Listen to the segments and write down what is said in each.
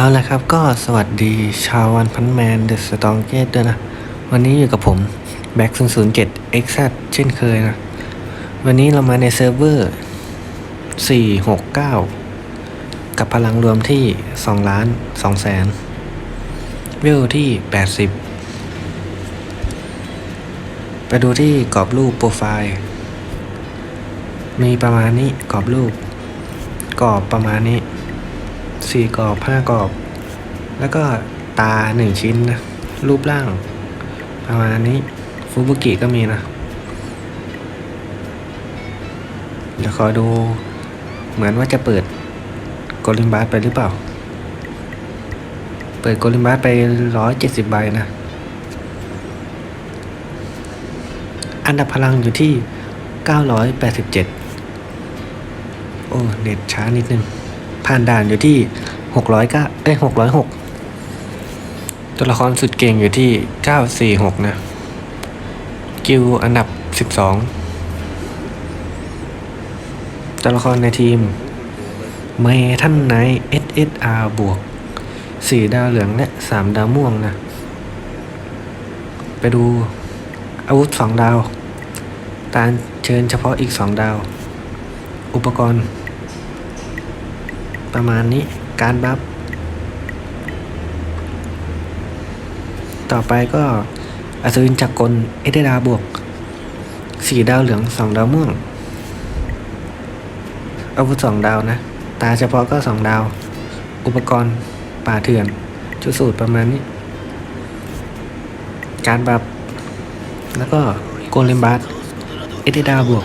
เอาละครับก็สวัสดีชาววันพันแมนเดอะสตองเกตด้วยนะ วันนี้อยู่กับผมแบ็ก0 0 7 x z เช่นเคยนะ วันนี้เรามาในเซิร์ฟเวอร์ 469 กับพลังรวมที่ 2 ล้าน2แสนเวลที่ 80 ไปดูที่กรอบรูปโปรไฟล์ มีประมาณนี้กรอบรูปกรอบประมาณนี้ สี่กรอบห้ากรอบ แล้วก็ตาหนึ่งชิ้นนะ รูปร่าง ประมาณนี้ฟูบุกิก็มีนะ เดี๋ยวขอดูเหมือนว่าจะเปิดโกลิมบาสไปหรือเปล่า เปิดโกลิมบาสไปร้อยเจ็ดสิบใบนะ อันดับพลังอยู่ที่เก้าร้อยแปดสิบเจ็ดโอ้ เน็ตช้านิดนึง ผ่านด่านอยู่ที่หกร้อยเก้าเอ้ยหกร้อยหกตัวละครสุดเก่งอยู่ที่เก้าสี่หกนะ กิลอันดับสิบสองตัวละครในทีม เมท่านไน SSR บวกสี่ดาวเหลืองและสามดาวม่วงนะ ไปดูอาวุธสองดาว ตาเชิญเฉพาะอีกสองดาว อุปกรณ์ ประมาณนี้การบัฟต่อไปก็อัศวินจักรกลเอเดดาบวกสี่ดาวเหลืองสองดาวม่วง อาวุธสองดาวนะ ตาเฉพาะก็สองดาว อุปกรณ์ป่าเถื่อน ชุดสูตรประมาณนี้ การบัฟแล้วก็โกเลมบัสเอเดดาบวก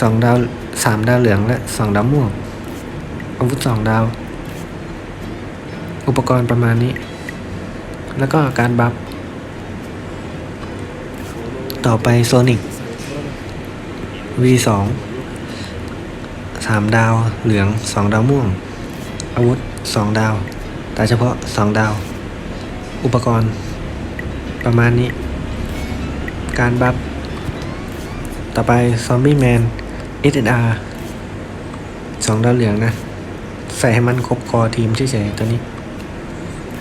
สองดาวสามดาวเหลืองและสองดาวม่วง อาวุธสองดาว อุปกรณ์ประมาณนี้ แล้วก็การบัฟ ต่อไปโซนิก V2 สามดาวเหลืองสองดาวม่วง อาวุธสองดาว แต่เฉพาะสองดาว อุปกรณ์ ประมาณนี้ การบัฟ ต่อไปซอมบี้แมน SNR สองดาวเหลืองนะ ใส่ให้มันครบคอทีมเฉยๆตัวนี้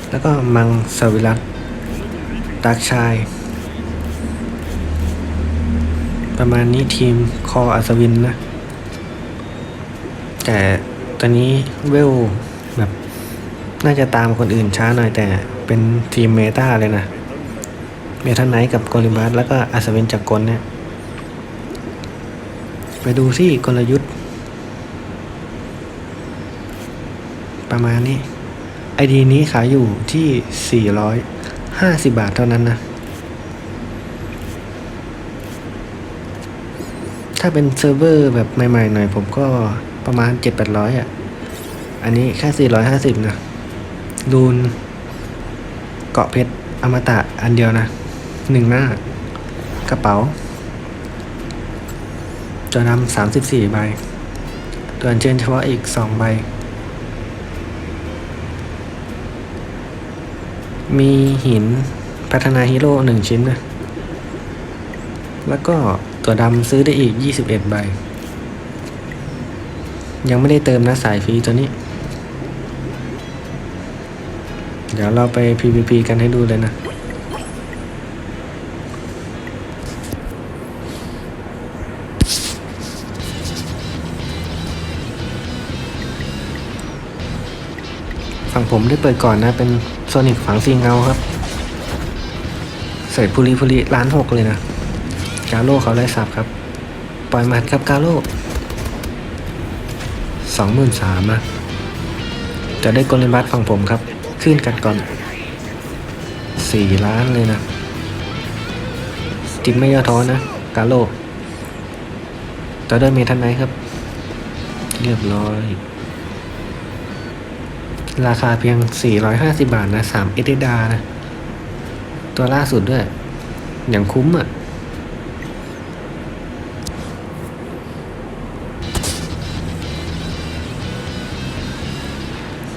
แล้วก็มังสวิรัตดักชาย ประมาณนี้ทีมคออัศวินนะ แต่ตอนนี้เวลแบบน่าจะตามคนอื่นช้าหน่อยแต่เป็นทีมเมตาเลยนะ เมทันไนท์กับโกลิมบัสแล้วก็อัศวินจักกลเนี่ย ไปดูที่กลยุทธ์ ประมาณนี้ไอดีนี้ขายอยู่ที่ 450 บาทเท่านั้นนะ ถ้าเป็นเซิร์ฟเวอร์แบบใหม่ๆหน่อยผมก็ประมาณ 7-800อะ อันนี้แค่ 450 นะรูนเกาะเพชรอมตะอันเดียวนะหนึ่งหน้ากระเป๋าจอดำ34ใบ ตัวอัญเชิญเฉพาะอีก2ใบ มีหินพัฒนาฮีโร่หนึ่งชิ้นนะ แล้วก็ตัวดำซื้อได้อีก 21 ใบ ยังไม่ได้เติมนะสายฟรีตัวนี้ เดี๋ยวเราไป PVP กันให้ดูเลยนะฝั่งผมได้เปิดก่อนนะเป็น โซนิกฝังซีเงาครับ ใส่พูริพูริล้านหกเลยนะ กาโลเขาไล่สับครับ ปล่อยหมัดครับกาโลสองหมื่นสามนะจะได้กลเลนบัสฝั่งผมครับ ขึ้นกันก่อนสี่ล้านเลยนะ จิตไม่ย่อท้อนะ กาโลต่อด้เมทันไนท์ครับ เรียบร้อย ราคาเพียง 450 บาทนะ3เอเดดานะ ตัวล่าสุดด้วย อย่างคุ้มอะ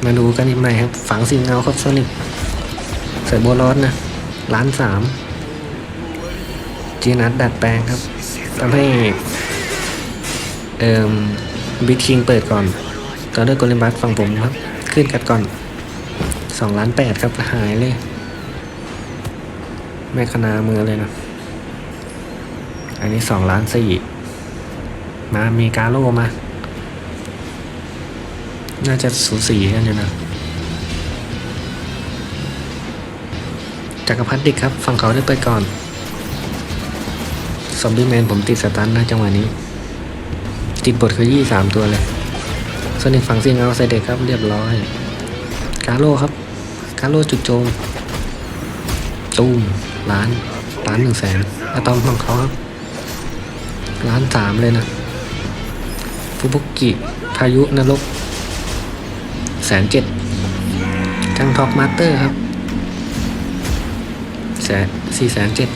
มาดูกันอีกใหม่ครับ ฝังสิงเงาครับโซนิกใส่โบลอสนะ ล้านสามจีนัทดัดแปลงครับทำให้ เอ่อบิ๊กคิงเปิดก่อน ต่อด้วยโกลิมบัสฝั่งผมครับ ขึ้นกัดก่อนสองล้านแปดครับหายเลยแม่คณามือเลยนะอันนี้สองล้านสี่มามีกาโลมา น่าจะสูสีกันอยู่นะจักรพัฒดิกครับ ฝั่งเขาได้ไปก่อน ซอมบี้แมนผมติดสตันนะจังหวะนี้ ติดบทคือยี่สามตัวเลย ส่วนอีกฝั่งซิงเอาไซเด็กครับเรียบร้อยกาโลครับกาโลจุดโจมตูมล้านล้านหนึ่งแสนอะตอมของเขาครับล้านสามเลยนะฟุบุกิพายุนรกแสนเจ็ดจังทอกมาสเตอร์ครับแสนสี่แสนเจ็ด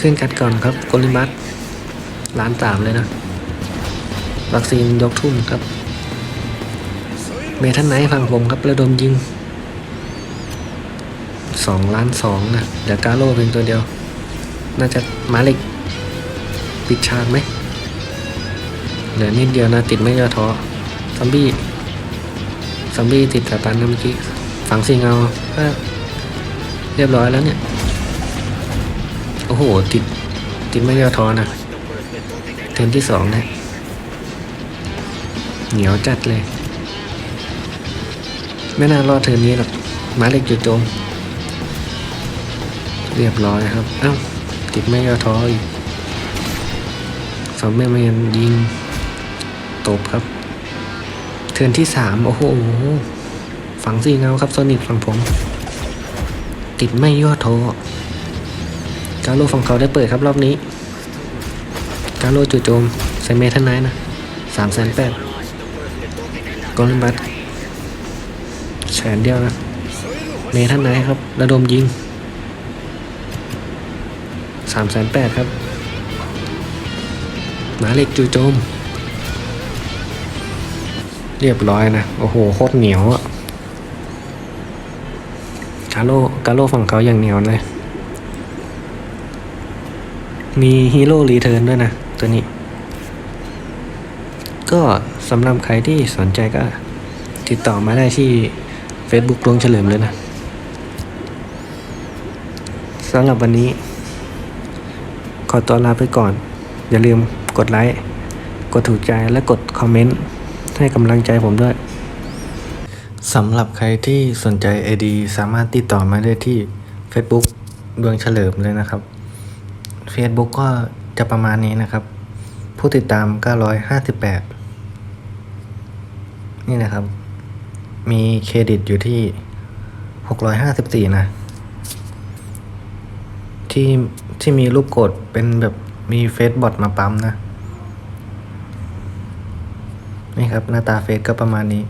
ขึ้นกัดก่อนครับโกลิมัสล้านสามเลยนะ วัคซีนยกทุ่มครับ เมทันไนฟังผมครับระดมยิงสองล้านสองนะเดี๋ยวกาโลเพียงตัวเดียว น่าจะมาเล็กปิดฉากไหมเหลือนิดเดียวนะติดไม่ย่อท้อซอมบี้ซอมบี้ติดสตันนะเมื่อกี้ฝังซิงเอาเรียบร้อยแล้วเนี่ย โอ้โห ติด ติดไม่ย่อท้อนะเทอมที่สองนะ เหนียวจัดเลย ไม่น่ารอดเทอมนี้หรอกมาเล็กจุดโจม เรียบร้อยครับ อ้าว ติดไม่ย่อท้ออีกสองแม่เมนยิง ตบครับ เทินที่สามโอ้โห ฝังสีเงาครับโซนิกฝั่งผม ติดไม่ย่อท้อกาโลฝั่งเขาได้เปิดครับรอบนี้ กาโลจู่โจมใส่เมทันไนท์นะสามแสนแปด กอลิมบัตแสนเดียวนะเมทันไหนครับ ระดมยิงสามแสนแปดครับ หมาเหล็กจู่โจม เรียบร้อยนะ โอ้โห โคตรเหนียวอะกาโลกาโลฝั่งเขาอย่างเหนียวเลย มีฮีโร่รีเทิร์นด้วยนะ ตัวนี้ ก็ สำหรับใครที่สนใจก็ติดต่อมาได้ที่ Facebook ลวงเฉลิมเลยนะสำหรับวันนี้ ขอตัวลาไปก่อน อย่าลืมกดไลค์ กดถูกใจและกดคอมเมนต์ ให้กำลังใจผมด้วยสำหรับใครที่สนใจ AD สามารถติดต่อมาได้ที่ Facebook ดวงเฉลิมเลยนะครับ Facebook ก็จะประมาณนี้นะครับ ผู้ติดตาม 958 นี่นะครับ มีเครดิตอยู่ที่654นะ ที่ที่มีรูปกดเป็นแบบมีเฟซบอทมาปั๊มนะ นี่ครับ หน้าตาเฟซก็ประมาณนี้